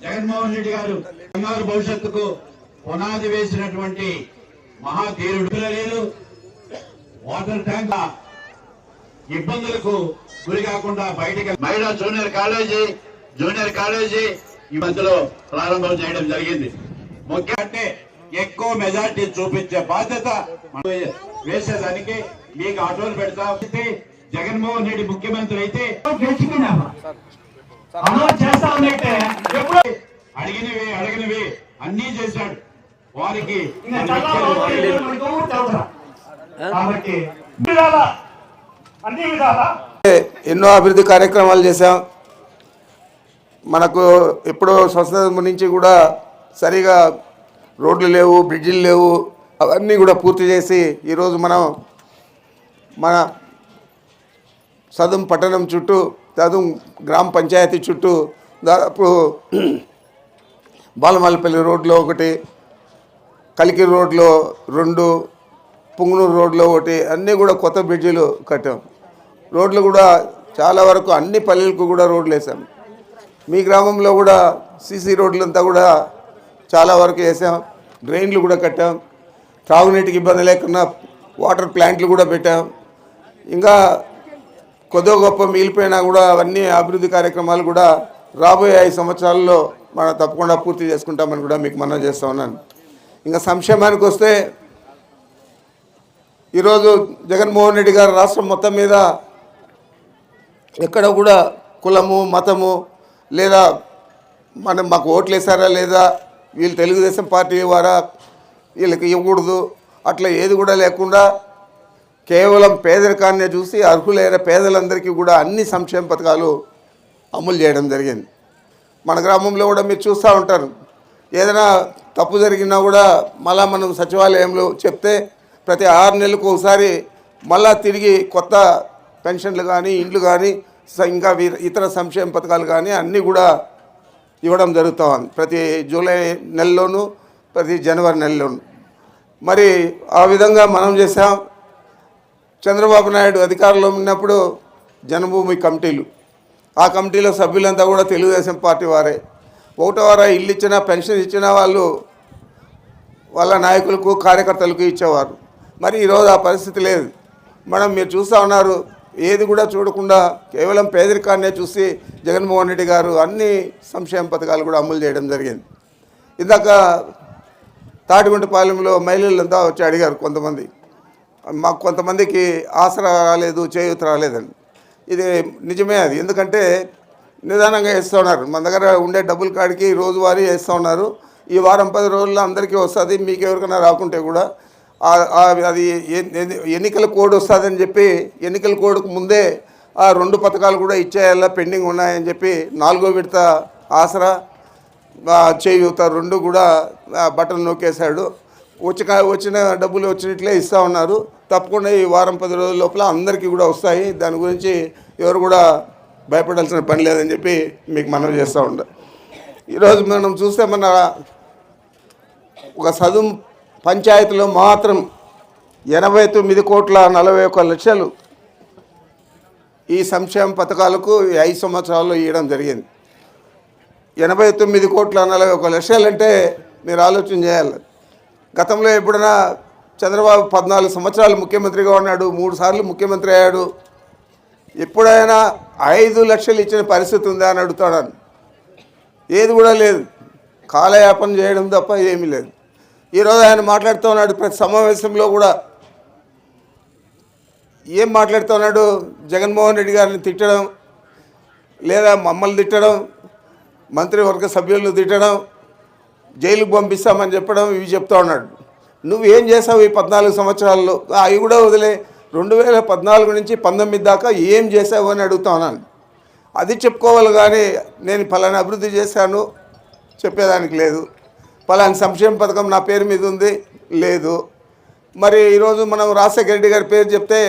జగన్మోహన్ రెడ్డి గారు బంగారు భవిష్యత్తుకు పునాది వేసినటువంటి మహాధీరుడు లేదు వాటర్ ట్యాంక్ ఇబ్బందులకు గురి కాకుండా బయటికి మహిళా జూనియర్ కాలేజీ జూనియర్ కాలేజీ ఈ మధ్యలో ప్రారంభం చేయడం జరిగింది. ముఖ్య అంటే ఎక్కువ మెజార్టీ చూపించే బాధ్యత మనం వేసేదానికి మీకు ఆటోలు పెడతా. జగన్మోహన్ రెడ్డి ముఖ్యమంత్రి అయితే గెలుచుకున్నాము అమలు చేస్తా ఉన్నట్టే ఎప్పుడు? అడిగినవి అడిగినవి అన్నీ చేశాడు. వారికి. కాబట్టి ఎన్నో అభివృద్ధి కార్యక్రమాలు చేశాం. మనకు ఎప్పుడో స్వస్థత నుంచి కూడా సరిగా రోడ్లు లేవు బ్రిడ్జిలు లేవు అవన్నీ కూడా పూర్తి చేసి ఈరోజు మనం మన సదుం పట్టణం చుట్టూ సదుం గ్రామ పంచాయతీ చుట్టూ దాదాపు బాలమల్లపల్లి రోడ్లో ఒకటి కలికి రోడ్లో రెండు పుంగనూరు రోడ్లో ఒకటి అన్నీ కూడా కొత్త బ్రిడ్జిలు కట్టాం. రోడ్లు కూడా చాలా వరకు అన్ని పల్లెలకు కూడా రోడ్లు వేసాం. మీ గ్రామంలో కూడా సీసీ రోడ్లంతా కూడా చాలా వరకు వేసాం. డ్రైన్లు కూడా కట్టాం. త్రాగునీటికి ఇబ్బంది లేకుండా వాటర్ ప్లాంట్లు కూడా పెట్టాం. ఇంకా కొద్దో గొప్ప మిగిలిపోయినా కూడా అవన్నీ అభివృద్ధి కార్యక్రమాలు కూడా రాబోయే ఐదు సంవత్సరాల్లో మనం తప్పకుండా పూర్తి చేసుకుంటామని కూడా మీకు మనం చేస్తా ఉన్నాను. ఇంకా సంక్షేమానికి వస్తే ఈరోజు జగన్మోహన్ రెడ్డి గారు రాష్ట్రం మొత్తం మీద ఎక్కడ కూడా కులము మతము లేదా మనం మాకు ఓట్లు వేసారా లేదా వీళ్ళు తెలుగుదేశం పార్టీ వారా వీళ్ళకి ఇవ్వకూడదు అట్లా ఏది కూడా లేకుండా కేవలం పేదరికాన్నే చూసి అర్హులైన పేదలందరికీ కూడా అన్ని సంక్షేమ పథకాలు అమలు చేయడం జరిగింది. మన గ్రామంలో కూడా మీరు చూస్తూ ఉంటారు. ఏదైనా తప్పు జరిగినా కూడా మళ్ళా మనం సచివాలయంలో చెప్తే ప్రతి ఆరు నెలలకు ఒకసారి మళ్ళా తిరిగి కొత్త పెన్షన్లు కానీ ఇండ్లు కానీ స- ఇంకా ఇతర సంక్షేమ పథకాలు కానీ అన్నీ కూడా ఇవ్వడం జరుగుతూ ఉంది. ప్రతి జూలై నెలలోనూ ప్రతి జనవరి నెలలోనూ. మరి ఆ విధంగా మనం చేసాం చంద్రబాబు నాయుడు అధికారంలో ఉన్నప్పుడు జనభూమి కమిటీలు. ఆ కమిటీలో సభ్యులంతా కూడా తెలుగుదేశం పార్టీ వారే. ఒకటో వారా ఇల్లు ఇచ్చినా పెన్షన్ ఇచ్చినా వాళ్ళు వాళ్ళ నాయకులకు కార్యకర్తలకు ఇచ్చేవారు. మరి ఈరోజు ఆ పరిస్థితి లేదు. మనం మీరు చూస్తూ ఉన్నారు. ఏది కూడా చూడకుండా కేవలం పేదరికాన్నే చూసి జగన్మోహన్ రెడ్డి గారు అన్ని సంక్షేమ పథకాలు కూడా అమలు చేయడం జరిగింది. ఇందాక తాటిగుంటపాలెంలో మహిళలంతా వచ్చి అడిగారు కొంతమంది. మాకు కొంతమందికి ఆసరా రాలేదు చేయూత రాలేదని. ఇది నిజమే అది. ఎందుకంటే నిదానంగా వేస్తూ ఉన్నారు. మన దగ్గర ఉండే డబ్బుల కాడికి రోజువారీ వేస్తూ ఉన్నారు. ఈ వారం పది రోజుల్లో అందరికీ వస్తుంది. మీకు ఎవరికైనా రాకుంటే కూడా అది ఎన్నికల కోడ్ వస్తుందని చెప్పి ఎన్నికల కోడ్కు ముందే ఆ రెండు పథకాలు కూడా ఇచ్చేయాలా పెండింగ్ ఉన్నాయని చెప్పి నాలుగో విడత ఆసరా ఆ, చేయూత రెండు కూడా బటన్ నొక్కేశాడు. వచ్చిన వచ్చిన డబ్బులు వచ్చినట్లే ఇస్తూ ఉన్నారు. తప్పకుండా ఈ వారం పది రోజుల లోపల అందరికీ కూడా వస్తాయి. దాని గురించి ఎవరు కూడా భయపడాల్సిన పని లేదని చెప్పి మీకు మనం చేస్తూ ఉండ ఈరోజు మనం చూస్తే మన ఒక చదువు పంచాయతీలో మాత్రం ఎనభై తొమ్మిది కోట్ల నలభై ఒక్క లక్షలు ఈ సంక్షేమ పథకాలకు ఐదు సంవత్సరాల్లో ఇవ్వడం జరిగింది. ఎనభై తొమ్మిది కోట్ల నలభై ఒక లక్షలంటే మీరు ఆలోచన చేయాలి. గతంలో ఎప్పుడైనా చంద్రబాబు పద్నాలుగు సంవత్సరాలు ముఖ్యమంత్రిగా ఉన్నాడు మూడు సార్లు ముఖ్యమంత్రి అయ్యాడు. ఎప్పుడైనా ఐదు లక్షలు ఇచ్చిన పరిస్థితి ఉందా అని అడుగుతాడు. ఏది కూడా లేదు. కాలయాపన చేయడం తప్ప ఏమీ లేదు. ఈరోజు ఆయన మాట్లాడుతూ ఉన్నాడు ప్రతి సమావేశంలో కూడా. ఏం మాట్లాడుతూ ఉన్నాడు? జగన్మోహన్ రెడ్డి గారిని తిట్టడం లేదా మమ్మల్ని తిట్టడం మంత్రివర్గ సభ్యులను తిట్టడం జైలుకు పంపిస్తామని చెప్పడం ఇవి చెప్తా ఉన్నాడు. నువ్వు ఏం చేసావు ఈ పద్నాలుగు సంవత్సరాల్లో? అవి కూడా వదిలే. రెండు వేల పద్నాలుగు నుంచి పంతొమ్మిది దాకా ఏం చేసావు అని అడుగుతా ఉన్నాను. అది చెప్పుకోవాలి కానీ నేను ఫలానా అభివృద్ధి చేశాను చెప్పేదానికి లేదు. ఫలాని సంక్షేమ పథకం నా పేరు మీద ఉంది? లేదు. మరి ఈరోజు మనం రాజశేఖర రెడ్డి గారి పేరు చెప్తే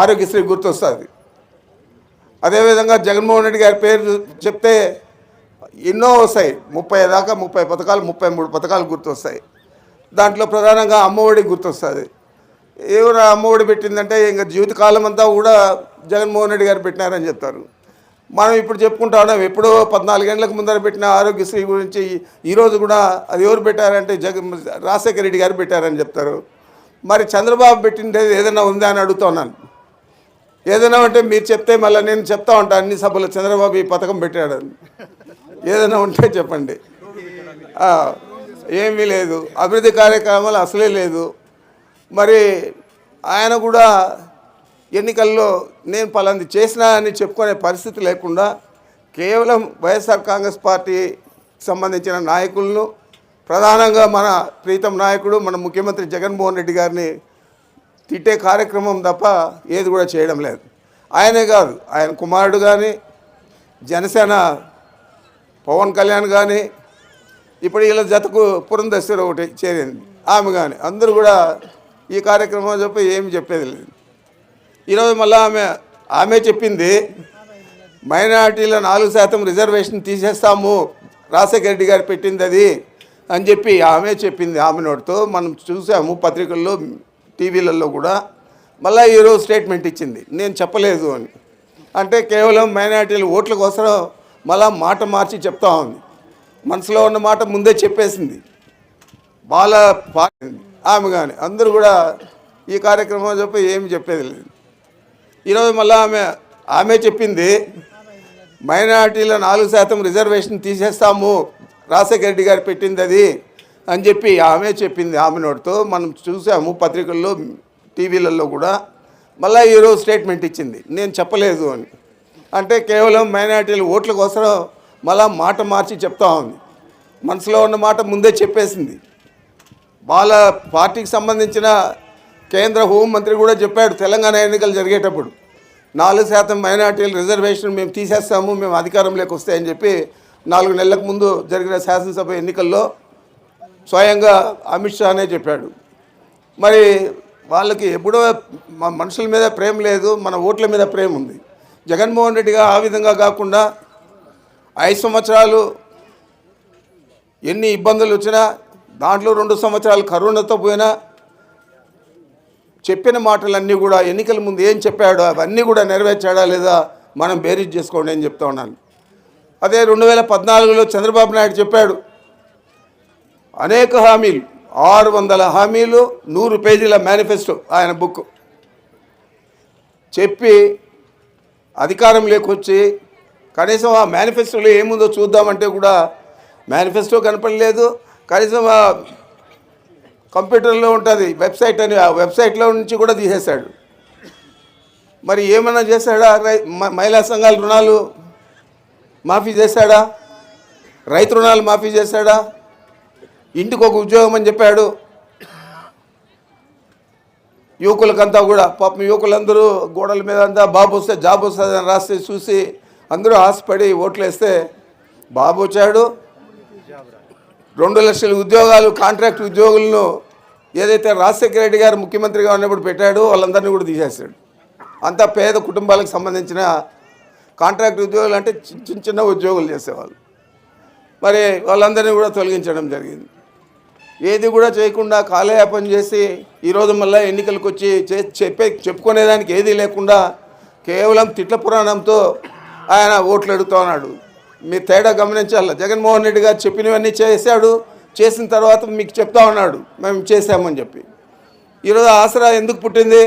ఆరోగ్యశ్రీ గుర్తొస్తుంది. అదేవిధంగా జగన్మోహన్ రెడ్డి గారి పేరు చెప్తే ఎన్నో వస్తాయి. ముప్పై దాకా ముప్పై పథకాలు ముప్పై మూడు పథకాలు గుర్తొస్తాయి. దాంట్లో ప్రధానంగా అమ్మఒడి గుర్తొస్తుంది. ఎవరు అమ్మఒడి పెట్టిందంటే ఇంకా జీవితకాలం అంతా కూడా జగన్మోహన్ రెడ్డి గారు పెట్టినారని చెప్తారు. మనం ఇప్పుడు చెప్పుకుంటా ఉన్నాం ఎప్పుడో గంటలకు ముందర పెట్టిన ఆరోగ్యశ్రీ గురించి ఈరోజు కూడా అది ఎవరు పెట్టారంటే జగన్ రాజశేఖర రెడ్డి గారు పెట్టారని చెప్తారు. మరి చంద్రబాబు పెట్టిండేది ఏదైనా ఉందా అని అడుగుతున్నాను ఏదైనా అంటే మీరు చెప్తే మళ్ళీ నేను చెప్తా ఉంటాను అన్ని సభలో చంద్రబాబు ఈ పథకం పెట్టాడని ఏదైనా ఉంటే చెప్పండి. ఏమీ లేదు. అభివృద్ధి కార్యక్రమాలు అసలే లేదు. మరి ఆయన కూడా ఎన్నికల్లో నేను పలాంది చేసినా అని చెప్పుకునే పరిస్థితి లేకుండా కేవలం వైఎస్ఆర్ కాంగ్రెస్ పార్టీ సంబంధించిన నాయకులను ప్రధానంగా మన ప్రీతం నాయకుడు మన ముఖ్యమంత్రి జగన్మోహన్ రెడ్డి గారిని తిట్టే కార్యక్రమం తప్ప ఏది కూడా చేయడం లేదు. ఆయనే కాదు ఆయన కుమారుడు కానీ జనసేన పవన్ కళ్యాణ్ కానీ ఇప్పుడు వీళ్ళ జతకు పురంధేశ్వరి ఒకటి చేరింది. ఆమె కానీ అందరూ కూడా ఈ కార్యక్రమం చెప్పి ఏమి చెప్పేది లేదు. ఈరోజు మళ్ళీ ఆమె ఆమె చెప్పింది మైనార్టీల నాలుగు శాతం రిజర్వేషన్ తీసేస్తాము రాజశేఖర రెడ్డి గారు పెట్టింది అది అని చెప్పి ఆమె చెప్పింది ఆమె నోటితో. మనం చూసాము పత్రికల్లో టీవీలలో కూడా. మళ్ళీ ఈరోజు స్టేట్మెంట్ ఇచ్చింది నేను చెప్పలేదు అని. అంటే కేవలం మైనార్టీల ఓట్ల కోసం మళ్ళా మాట మార్చి చెప్తా ఉంది. మనసులో ఉన్న మాట ముందే చెప్పేసింది. బాల పా- ఆమె కానీ అందరూ కూడా ఈ కార్యక్రమం చెప్పి ఏమి చెప్పేది లేదు. ఈరోజు మళ్ళీ ఆమె ఆమె చెప్పింది మైనార్టీలో నాలుగు శాతం రిజర్వేషన్ తీసేస్తాము రాజశేఖర రెడ్డి గారు పెట్టింది అది అని చెప్పి ఆమె చెప్పింది ఆమె నోటితో. మనం చూసాము పత్రికల్లో టీవీలలో కూడా. మళ్ళీ ఈరోజు స్టేట్మెంట్ ఇచ్చింది నేను చెప్పలేదు అని. అంటే కేవలం మైనార్టీల ఓట్ల కోసం మళ్ళా మాట మార్చి చెప్తా ఉంది. మనసులో ఉన్న మాట ముందే చెప్పేసింది. వాళ్ళ పార్టీకి సంబంధించిన కేంద్ర హోంమంత్రి కూడా చెప్పాడు తెలంగాణ ఎన్నికలు జరిగేటప్పుడు. నాలుగు శాతం మైనార్టీల రిజర్వేషన్ మేము తీసేస్తాము మేము అధికారంలోకి వస్తాయని చెప్పి నాలుగు నెలలకు ముందు జరిగిన శాసనసభ ఎన్నికల్లో స్వయంగా అమిత్ షానే చెప్పాడు. మరి వాళ్ళకి ఎప్పుడో మా మనుషుల మీద ప్రేమ లేదు మన ఓట్ల మీద ప్రేమ ఉంది. జగన్మోహన్ రెడ్డిగా ఆ విధంగా కాకుండా ఐదు సంవత్సరాలు ఎన్ని ఇబ్బందులు వచ్చినా దాంట్లో రెండు సంవత్సరాలు కరోనాతో పోయినా చెప్పిన మాటలన్నీ కూడా ఎన్నికల ముందు ఏం చెప్పాడో అవన్నీ కూడా నెరవేర్చాడా లేదా మనం బేరీజ్ చేసుకోండి అని చెప్తా ఉన్నాను. అదే రెండు వేల పద్నాలుగులో చంద్రబాబు నాయుడు చెప్పాడు అనేక హామీలు ఆరు వందల హామీలు నూరు పేజీల మేనిఫెస్టో ఆయన బుక్. చెప్పి అధికారం లేకొచ్చి కనీసం ఆ మేనిఫెస్టోలో ఏముందో చూద్దామంటే కూడా మేనిఫెస్టో కనపడలేదు కనీసం కంప్యూటర్లో ఉంటుంది వెబ్సైట్ అని ఆ వెబ్సైట్లో నుంచి కూడా తీసేశాడు. మరి ఏమన్నా చేశాడా? రై మ- మహిళా సంఘాల రుణాలు మాఫీ చేశాడా? రైతు రుణాలు మాఫీ చేశాడా? ఇంటికి ఒక ఉద్యోగం అని చెప్పాడు. యువకులకంతా కూడా పాపం యువకులందరూ గోడల మీద అంతా బాబు వస్తే జాబ్ వస్తుందని రాస్తే చూసి అందరూ ఆశపడి ఓట్లు వేస్తే బాబు వచ్చాడు. రెండు లక్షల ఉద్యోగాలు కాంట్రాక్ట్ ఉద్యోగులను ఏదైతే రాజశేఖర రెడ్డి గారు ముఖ్యమంత్రిగా ఉన్నప్పుడు పెట్టాడో వాళ్ళందరినీ కూడా తీసేస్తాడు అంతా పేద కుటుంబాలకు సంబంధించిన కాంట్రాక్ట్ ఉద్యోగులు అంటే చిన్న చిన్న ఉద్యోగులు చేసేవాళ్ళు. మరి వాళ్ళందరినీ కూడా తొలగించడం జరిగింది. ఏది కూడా చేయకుండా కాలయాపన చేసి ఈరోజు మళ్ళీ ఎన్నికలకు వచ్చి చెప్పే చెప్పుకునేదానికి ఏదీ లేకుండా కేవలం తిట్ల పురాణంతో ఆయన ఓట్లు అడుగుతా ఉన్నాడు. మీ తేడా గమనించాలి? జగన్మోహన్ రెడ్డి గారు చెప్పినవన్నీ చేశాడు చేసిన తర్వాత మీకు చెప్తా ఉన్నాడు మేము చేశామని చెప్పి. ఈరోజు ఆసరా ఎందుకు పుట్టింది?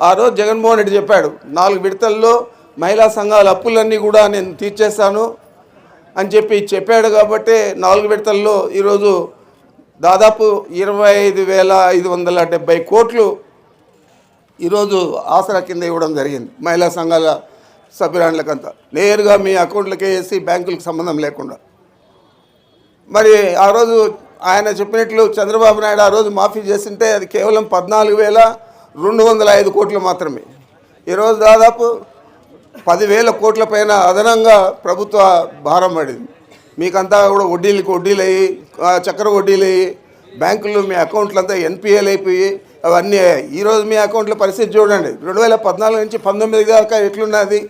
ఆ రోజు జగన్మోహన్ రెడ్డి చెప్పాడు నాలుగు విడతల్లో మహిళా సంఘాల అప్పులన్నీ కూడా నేను తీర్చేస్తాను అని చెప్పి చెప్పాడు కాబట్టి నాలుగు విడతల్లో ఈరోజు దాదాపు ఇరవై ఐదు వేల ఐదు వందల డెబ్బై కోట్లు ఈరోజు ఆసరా కింద ఇవ్వడం జరిగింది మహిళా సంఘాల సభ్యురాళ్ళకంతా నేరుగా మీ అకౌంట్లకే వేసి బ్యాంకులకు సంబంధం లేకుండా. మరి ఆ రోజు ఆయన చెప్పినట్లు చంద్రబాబు నాయుడు ఆ రోజు మాఫీ చేసింటే అది కేవలం పద్నాలుగు వేల రెండు వందల ఐదు కోట్లు మాత్రమే. ఈరోజు దాదాపు పదివేల కోట్ల పైన అదనంగా ప్రభుత్వ భారం పడింది. మీకంతా కూడా వడ్డీలకు వడ్డీలు అయ్యి ఆ చక్కెర వడ్డీలు అయ్యి బ్యాంకుల్లో మీ అకౌంట్లు అంతా ఎన్పిఎల్ అయిపోయి అవన్నీ అయ్యాయి. ఈరోజు మీ అకౌంట్ల పరిస్థితి చూడండి. రెండు వేల పద్నాలుగు నుంచి పంతొమ్మిది దాకా ఎట్లున్నది?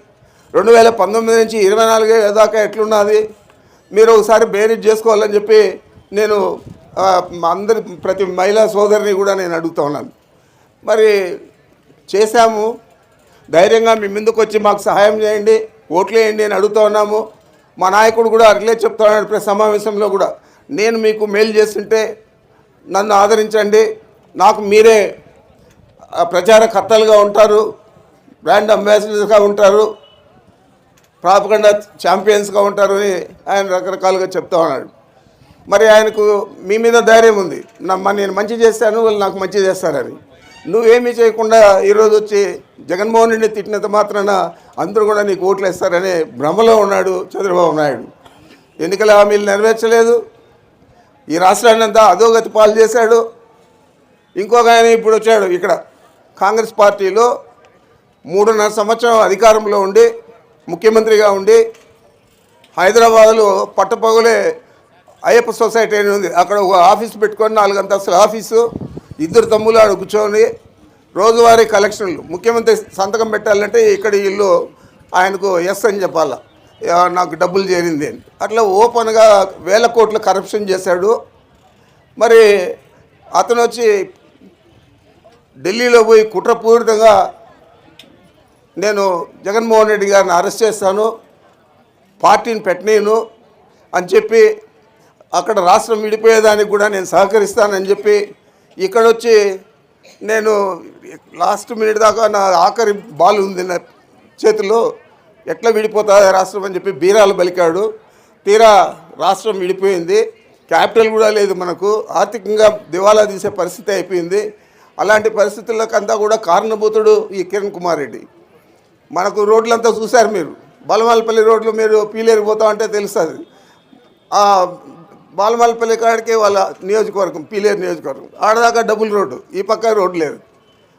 రెండు వేల పంతొమ్మిది నుంచి ఇరవై నాలుగే దాకా ఎట్లున్నది? మీరు ఒకసారి బేరీజ్ చేసుకోవాలని చెప్పి నేను అందరి ప్రతి మహిళా సోదరిని కూడా నేను అడుగుతా ఉన్నాను. మరి చేశాము. ధైర్యంగా మీ ముందుకు వచ్చి మాకు సహాయం చేయండి ఓట్లు వేయండి అని అడుగుతా ఉన్నాము. మా నాయకుడు కూడా అట్లే చెప్తున్నాడు ప్రతి సమావేశంలో కూడా. నేను మీకు మేలు చేస్తుంటే నన్ను ఆదరించండి. నాకు మీరే ప్రచారకర్తలుగా ఉంటారు బ్రాండ్ అంబాసిడర్స్గా ఉంటారు. ప్రాపకండా ఛాంపియన్స్గా ఉంటారని ఆయన రకరకాలుగా చెప్తా ఉన్నాడు. మరి ఆయనకు మీ మీద ధైర్యం ఉంది. నమ్మ నేను మంచి చేస్తాను వాళ్ళు నాకు మంచి చేస్తారని. నువ్వేమీ చేయకుండా ఈరోజు వచ్చి జగన్మోహన్ రెడ్డి తిట్టినంత మాత్రాన అందరూ కూడా నీకు ఓట్లు వేస్తారనే భ్రమలో ఉన్నాడు చంద్రబాబు నాయుడు. ఎన్నికల హామీలు నెరవేర్చలేదు. ఈ రాష్ట్రాన్ని అంతా అధోగతి పాలు చేశాడు. ఇంకొక ఆయన ఇప్పుడు వచ్చాడు ఇక్కడ. కాంగ్రెస్ పార్టీలో మూడున్నర సంవత్సరం అధికారంలో ఉండి ముఖ్యమంత్రిగా ఉండి హైదరాబాద్లో పట్టపగులే అయ్యప్ప సొసైటీ అని ఉంది. అక్కడ ఒక ఆఫీస్ పెట్టుకొని నాలుగు అంతస్తుల ఆఫీసు ఇద్దరు తమ్ములు ఆడ కూర్చొని రోజువారీ కలెక్షన్లు. ముఖ్యమంత్రి సంతకం పెట్టాలంటే ఇక్కడ ఇల్లు ఆయనకు ఎస్ అని చెప్పాలా. నాకు డబ్బులు చేరింది అని. అట్లా ఓపెన్గా వేల కోట్లు కరప్షన్ చేశాడు. మరి అతను వచ్చి ఢిల్లీలో పోయి కుట్రపూరితంగా నేను జగన్మోహన్ రెడ్డి గారిని అరెస్ట్ చేస్తాను పార్టీని పెట్టనీను అని చెప్పి అక్కడ రాష్ట్రం విడిపోయేదానికి కూడా నేను సహకరిస్తానని చెప్పి ఇక్కడ వచ్చి నేను లాస్ట్ మినిట్ దాకా నా ఆఖరి బాల్ ఉంది నా చేతిలో ఎట్లా విడిపోతుంది రాష్ట్రం అని చెప్పి బీరాలు బలికాడు. తీరా రాష్ట్రం విడిపోయింది. క్యాపిటల్ కూడా లేదు మనకు. ఆర్థికంగా దివాలా తీసే పరిస్థితి అయిపోయింది. అలాంటి పరిస్థితులకంతా కూడా కారణభూతుడు ఈ కిరణ్ కుమార్ రెడ్డి. మనకు రోడ్లంతా చూశారు మీరు. బలమాలపల్లి రోడ్లు మీరు పీలేరు పోతా ఉంటే తెలుస్తుంది. ఆ బాలమాలపల్లి కాడికి వాళ్ళ నియోజకవర్గం పీలేరు నియోజకవర్గం. ఆడదాకా డబుల్ రోడ్డు ఈ పక్క రోడ్డు లేదు.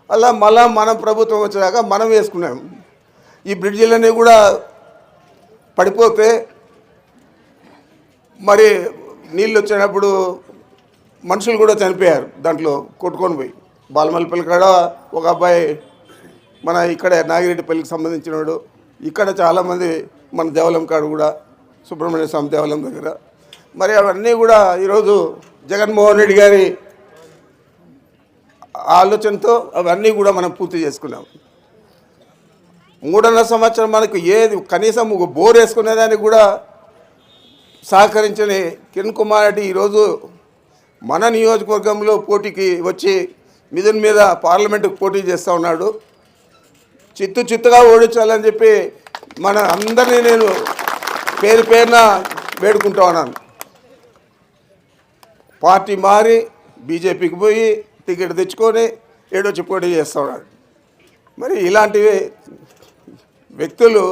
అలా మళ్ళా మనం ప్రభుత్వం వచ్చాక మనం వేసుకున్నాం. ఈ బ్రిడ్జిలన్నీ కూడా పడిపోతే మరి నీళ్ళు వచ్చినప్పుడు మనుషులు కూడా చనిపోయారు దాంట్లో కొట్టుకొని పోయి. బాలమల్లిపల్లి కాడ ఒక అబ్బాయి మన ఇక్కడ నాగిరెడ్డిపల్లికి సంబంధించినవాడు ఇక్కడ చాలామంది మన దేవాలయం కాడ కూడా సుబ్రహ్మణ్య స్వామి దేవాలయం దగ్గర. మరి అవన్నీ కూడా ఈరోజు జగన్మోహన్ రెడ్డి గారి ఆలోచనతో అవన్నీ కూడా మనం పూర్తి చేసుకున్నాం. మూడున్నర సంవత్సరం మనకు ఏది కనీసం ఒక బోర్ వేసుకునేదానికి కూడా సహకరించని కిరణ్ కుమార్ రెడ్డి ఈరోజు మన నియోజకవర్గంలో పోటీకి వచ్చి మిథున్ మీద పార్లమెంటుకు పోటీ చేస్తూ ఉన్నాడు. చిత్తు చిత్తుగా ఓడించాలని చెప్పి మన అందరినీ నేను పేరు పేరున వేడుకుంటా ఉన్నాను. పార్టీ మారి బీజేపీకి పోయి టికెట్ తెచ్చుకొని ఏడో చెప్పుకోటి చేస్తూ ఉన్నాడు. మరి ఇలాంటివి వ్యక్తులు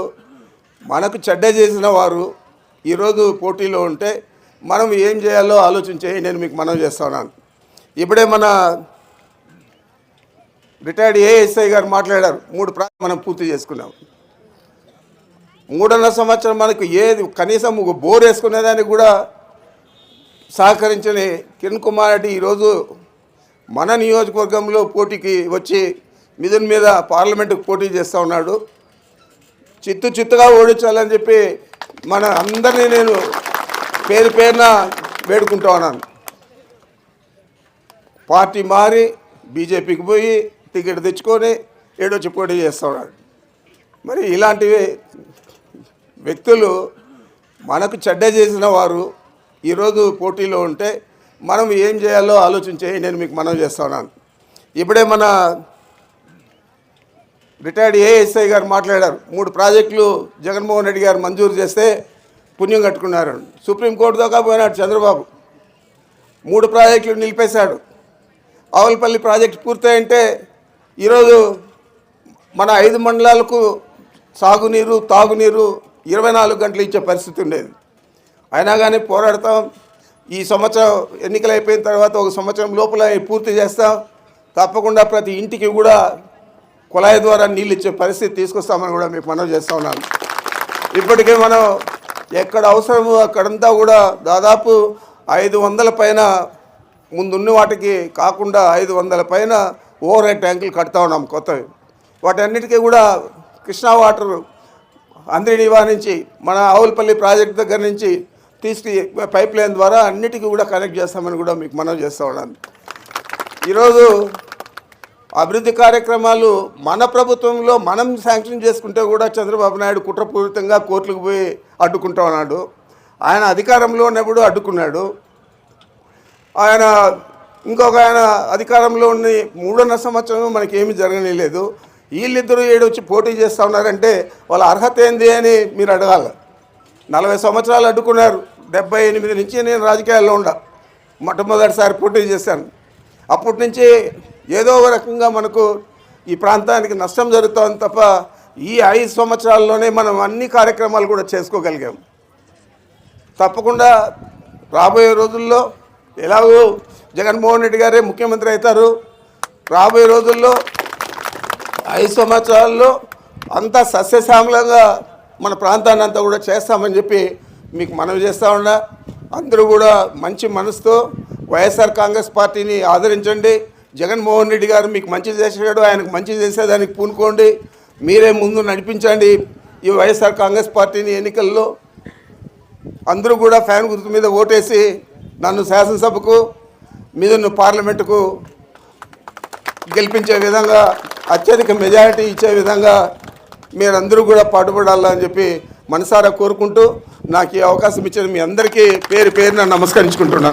మనకు చెడ్డ చేసిన వారు ఈరోజు పోటీలో ఉంటే మనం ఏం చేయాలో ఆలోచించే నేను మీకు మనం చేస్తున్నాను ఇప్పుడే మన రిటైర్డ్ ఏఎస్ఐ గారు మాట్లాడారు. మూడు ప్రాంతం మనం పూర్తి చేసుకున్నాం. మూడున్నర సంవత్సరం మనకు ఏది కనీసం ఒక బోర్ వేసుకునేదానికి కూడా సహకరించని కిరణ్ కుమార్ రెడ్డి ఈరోజు మన నియోజకవర్గంలో పోటీకి వచ్చి మిథున్ మీద పార్లమెంటుకు పోటీ చేస్తూ ఉన్నాడు. చిత్తు చిత్తుగా ఓడించాలని చెప్పి మన అందరినీ నేను పేరు పేరున వేడుకుంటా ఉన్నాను. పార్టీ మారి బీజేపీకి పోయి టికెట్ తెచ్చుకొని ఏడొచ్చి పోటీ చేస్తున్నాడు మరి ఇలాంటివి వ్యక్తులు మనకు చెడ్డ చేసిన వారు ఈరోజు పోటీలో ఉంటే మనం ఏం చేయాలో ఆలోచించే నేను మీకు మనం చేస్తున్నాను ఇప్పుడే మన రిటైర్డ్ ఏఎస్ఐ గారు మాట్లాడారు. మూడు ప్రాజెక్టులు జగన్మోహన్ రెడ్డి గారు మంజూరు చేస్తే పుణ్యం కట్టుకున్నారు. సుప్రీంకోర్టు దాకా పోయినాడు చంద్రబాబు. మూడు ప్రాజెక్టులు నిలిపేశాడు. ఆవులపల్లి ప్రాజెక్టు పూర్తయింటే ఈరోజు మన ఐదు మండలాలకు సాగునీరు తాగునీరు ఇరవై నాలుగు గంటలు ఇచ్చే పరిస్థితి ఉండేది. అయినా కానీ పోరాడతాం. ఈ సంవత్సరం ఎన్నికలు అయిపోయిన తర్వాత ఒక సంవత్సరం లోపల పూర్తి చేస్తాం. తప్పకుండా ప్రతి ఇంటికి కూడా కుళాయి ద్వారా నీళ్ళు ఇచ్చే పరిస్థితి తీసుకొస్తామని కూడా మీకు మనం చేస్తూ ఉన్నాను. ఇప్పటికే మనం ఎక్కడ అవసరమో అక్కడంతా కూడా దాదాపు ఐదు వందల పైన ముందున్న వాటికి కాకుండా ఐదు వందల పైన ఓవర్ హెడ్ ట్యాంకులు కడతా ఉన్నాం కొత్తవి. వాటన్నిటికీ కూడా కృష్ణా వాటర్ అంద్రినివా నుంచి మన ఆవులపల్లి ప్రాజెక్ట్ దగ్గర నుంచి తీసుకు పైప్ లైన్ ద్వారా అన్నిటికీ కూడా కనెక్ట్ చేస్తామని కూడా మీకు మనం చేస్తూ ఉన్నాను. ఈరోజు అభివృద్ధి కార్యక్రమాలు మన ప్రభుత్వంలో మనం శాంక్షన్ చేసుకుంటే కూడా చంద్రబాబు నాయుడు కుట్రపూరితంగా కోర్టులకు పోయి అడ్డుకుంటా ఉన్నాడు. ఆయన అధికారంలో ఉన్నప్పుడు అడ్డుకున్నాడు. ఆయన ఇంకొక ఆయన అధికారంలో ఉన్న మూడున్నర సంవత్సరం మనకేమీ జరగలేదు వీళ్ళిద్దరూ ఏడు వచ్చి పోటీ చేస్తూ ఉన్నారంటే వాళ్ళ అర్హత ఏంది అని మీరు అడగాలి. నలభై సంవత్సరాలు అడ్డుకున్నారు. డెబ్బై ఎనిమిది నుంచి నేను రాజకీయాల్లో ఉండా. మొట్టమొదటిసారి పోటీ చేశాను. అప్పటి నుంచి ఏదో ఒక రకంగా మనకు ఈ ప్రాంతానికి నష్టం జరుగుతోంది తప్ప ఈ ఐదు సంవత్సరాల్లోనే మనం అన్ని కార్యక్రమాలు కూడా చేసుకోగలిగాం. తప్పకుండా రాబోయే రోజుల్లో ఎలాగో జగన్మోహన్ రెడ్డి గారే ముఖ్యమంత్రి అవుతారు. రాబోయే రోజుల్లో ఐదు సంవత్సరాల్లో అంతా సస్యశ్యామలంగా మన ప్రాంతాన్ని అంతా కూడా చేస్తామని చెప్పి మీకు మనవి చేస్తా ఉన్నా. అందరూ కూడా మంచి మనసుతో వైఎస్ఆర్ కాంగ్రెస్ పార్టీని ఆదరించండి. జగన్మోహన్ రెడ్డి గారు మీకు మంచి చేసాడు ఆయనకు మంచి చేసేదానికి పూనుకోండి. మీరే ముందు నడిపించండి ఈ వైఎస్ఆర్ కాంగ్రెస్ పార్టీని ఎన్నికల్లో. అందరూ కూడా ఫ్యాన్ గుర్తు మీద ఓటేసి నన్ను శాసనసభకు మీదను పార్లమెంటుకు గెలిపించే విధంగా అత్యధిక మెజారిటీ ఇచ్చే విధంగా మీరందరూ కూడా పాటుపడాలని చెప్పి మనసారా కోరుకుంటూ నాకు ఈ అవకాశం ఇచ్చిన మీ అందరికీ పేరు పేరున నమస్కరించుకుంటున్నాను.